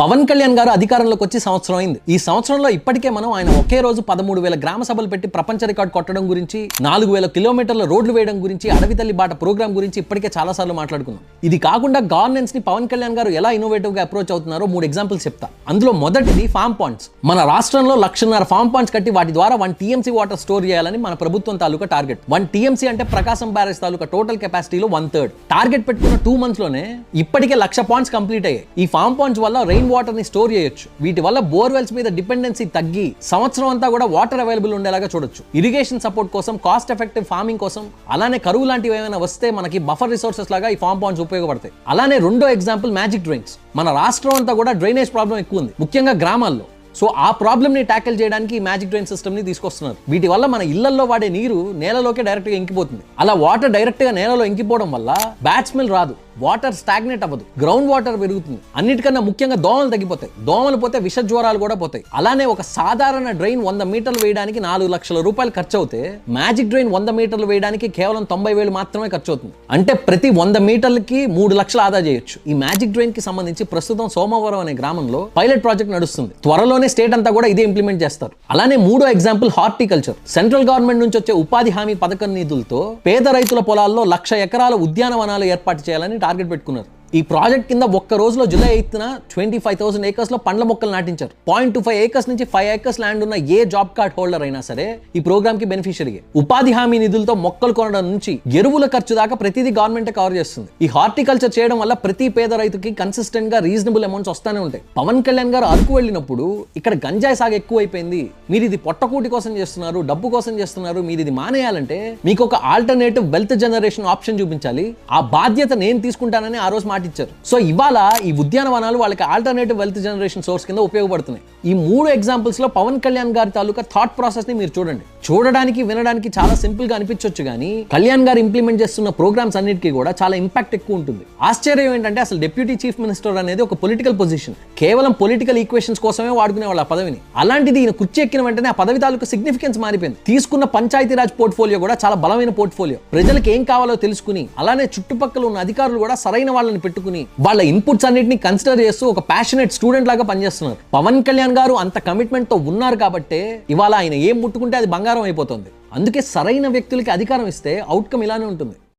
పవన్ కళ్యాణ్ గారు అధికారంలోకి వచ్చి సంవత్సరం అయింది. ఈ సంవత్సరంలో ఇప్పటికే మనం ఆయన ఒకే రోజు పదమూడు వేల గ్రామ సభలు పెట్టి ప్రపంచ రికార్డ్ కొట్టడం గురించి నాలుగు వేల కిలోమీటర్ల రోడ్లు వేయడం గురించి అడవి తల్లి బాట ప్రోగ్రామ్ గురించి ఇప్పటికే చాలా సార్లు మాట్లాడుకున్నాం. ఇది కాకుండా గవర్నెన్స్ని పవన్ కళ్యాణ్ గారు ఎలా ఇన్నోవేటివ్గా అప్రోచ్ అవుతున్నారో మూడు ఎగ్జాంపుల్స్ చెప్తా. అందులో మొదటిది ఫామ్ పాయింట్స్ మన రాష్ట్రంలో లక్షన్నర ఫామ్ పాయింట్స్ కట్టి వాటి ద్వారా వన్ టీఎంసీ వాటర్ స్టోర్ చేయాలని మన ప్రభుత్వం తాలూకా టార్గెట్ వన్ టీఎంసీ అంటే ప్రకాశం బ్యారేజ్ తాలూకా టోటల్ కెపాసిటీలో వన్ థర్డ్ టార్గెట్ పెట్టుకున్న టూ మంత్స్లోనే ఇప్పటికే లక్ష పాయింట్స్ కంప్లీట్ అయ్యాయి. ఈ ఫామ్ పాయింట్స్ వల్ల రెయిన్ వాటర్ని స్టోర్ చేయొచ్చు. వీటి వల్ల బోర్వెల్స్ మీద డిపెండెన్సీ తగ్గి సంవత్సరం అంతా కూడా వాటర్ అవైలబుల్ ఉండేలాగా చూడొచ్చు. ఇరిగేషన్ సపోర్ట్ కోసం కాస్ట్ ఎఫెక్టివ్ ఫార్మింగ్ కోసం అలానే కరువు లాంటివి ఏమైనా వస్తే మనకి బఫర్ రిసోర్సెస్ లాగా ఈ ఫామ్ పాయింట్స్ ఉపయోగపడతాయి. అలానే రెండో ఎగ్జాంపుల్ మ్యాజిక్ డ్రైన్స్ మన రాష్ట్రం అంతా కూడా డ్రైనేజ్ ప్రాబ్లం ఎక్కువ ఉంది. ముఖ్యంగా గ్రామాల్లో. సో ఆ ప్రాబ్లమ్ని ట్యాకిల్ చేయడానికి ఈ మ్యాజిక్ డ్రైన్ సిస్టమ్ని తీసుకొస్తున్నారు. వీటి వల్ల మన ఇళ్ళలో వాడే నీరు నేలలోకే డైరెక్ట్గా ఇంకిపోతుంది. అలా వాటర్ డైరెక్ట్గా నేలలో ఇంకిపోవడం వల్ల బ్యాడ్ స్మెల్ రాదు. వాటర్ స్టాగ్నేట్ అవ్వదు. గ్రౌండ్ వాటర్ పెరుగుతుంది. అన్నిటికన్నా ముఖ్యంగా దోమలు తగ్గిపోతాయి. దోమలు పోతే విష జ్వరాలు కూడా పోతాయి. అలానే ఒక సాధారణ డ్రైన్ వంద మీటర్లు వేయడానికి నాలుగు లక్షల రూపాయలు ఖర్చు అవుతే మ్యాజిక్ డ్రైన్ వంద మీటర్లు వేయడానికి కేవలం తొంభై వేలు మాత్రమే ఖర్చు అవుతుంది అంటే ప్రతి వంద మీటర్లకి మూడు లక్షలు ఆదా చేయొచ్చు. ఈ మ్యాజిక్ డ్రైన్కి సంబంధించి ప్రస్తుతం సోమవరం అనే గ్రామంలో పైలట్ ప్రాజెక్ట్ నడుస్తుంది. త్వరలోనే స్టేట్ అంతా కూడా ఇదే ఇంప్లిమెంట్ చేస్తారు. అలానే మూడో ఎగ్జాంపుల్ హార్టికల్చర్. సెంట్రల్ గవర్నమెంట్ నుంచి వచ్చే ఉపాధి హామీ పథకం నిధులతో పేద రైతుల పొలాల్లో లక్ష ఎకరాల ఉద్యానవనాలు ఏర్పాటు చేయాలని టార్గెట్ పెట్టుకున్నారు. ఈ ప్రాజెక్ట్ కింద ఒక్క రోజులో జూలై ఎయిత్న ట్వంటీ ఫైవ్ థౌసండ్ ఏకర్స్లో పండ్ల మొక్కలు నాటించారు. పాయింట్ టూ ఫైవ్ ఏకర్స్ నుంచి ఫైవ్ ఏకర్స్ ల్యాండ్ ఉన్న ఏ జాబ్ కార్డ్ హోల్డర్ అయినా సరే ఈ ప్రోగ్రామ్కి బెనిఫిషియరీ ఉపాధి హామీ నిధులతో మొక్కలు కొనడం నుంచి ఎరువుల ఖర్చు దాకా ప్రతిదీ గవర్నమెంట్ కవర్ చేస్తుంది. ఈ హార్టికల్చర్ చేయడం వల్ల ప్రతి పేద రైతుకి కన్సిస్టెంట్గా రీజనబుల్ అమౌంట్స్ వస్తానే ఉంటాయి. పవన్ కళ్యాణ్ గారు అరకు వెళ్ళినప్పుడు ఇక్కడ గంజాయి సాగు ఎక్కువైపోయింది మీరు ఇది పొట్టకూటి కోసం చేస్తున్నారు డబ్బు కోసం చేస్తున్నారు మీరు ఇది మానేయాలంటే మీకు ఒక ఆల్టర్నేటివ్ వెల్త్ జనరేషన్ ఆప్షన్ చూపించాలి. ఆ బాధ్యత నేను తీసుకుంటానని ఆ రోజు మాట ఇచ్చారు సో ఇవాళ ఈ ఉద్యానవనాలు వాళ్ళకి ఆల్టర్నేటివ్ వెల్త్ జనరేషన్ సోర్స్ కింద ఉపయోగపడుతున్నాయి. ఈ మూడు ఎగ్జాంపుల్స్లో పవన్ కళ్యాణ్ గారి తాలూకా థాట్ ప్రాసెస్ని మీరు చూడండి. చూడడానికి వినడానికి చాలా సింపుల్గా అనిపించవచ్చు కానీ కళ్యాణ్ గారు ఇంప్లిమెంట్ చేస్తున్న ప్రోగ్రామ్స్ అన్నిటికీ కూడా చాలా ఇంపాక్ట్ ఎక్కువ ఉంటుంది. ఆశ్చర్యం ఏంటంటే అసలు డిప్యూటీ చీఫ్ మినిస్టర్ అనేది ఒక పొలిటికల్ పొజిషన్ కేవలం పొలిటికల్ ఈక్వేషన్స్ కోసమే వాడుకునే వాళ్ళు ఆ పదవిని. అలాంటిది ఈయన కుర్చీ ఎక్కిన వెంటనే ఆ పదవి తాలూకా సిగ్నిఫికెన్స్ మారిపోయింది. తీసుకున్న పంచాయతీరాజ్ పోర్ట్ఫోలియో కూడా చాలా బలమైన పోర్ట్ఫోలియో ప్రజలకు ఏం కావాలో తెలుసుకుని అలానే చుట్టుపక్కల ఉన్న అధికారులు కూడా సరైన వాళ్ళని పెట్టుకుని వాళ్ళ ఇన్పుట్స్ అన్నిటిని కన్సిడర్ చేస్తూ ఒక ప్యాషనెట్ స్టూడెంట్ లాగా పనిచేస్తున్నారు. పవన్ కళ్యాణ్ గారు అంత కమిట్మెంట్తో ఉన్నారు కాబట్టి ఇవాళ ఆయన ఏం ముట్టుకుంటే అది బంగారం అయిపోతుంది. అందుకే సరైన వ్యక్తులకి అధికారం ఇస్తే అవుట్కమ్ ఇలానే ఉంటుంది.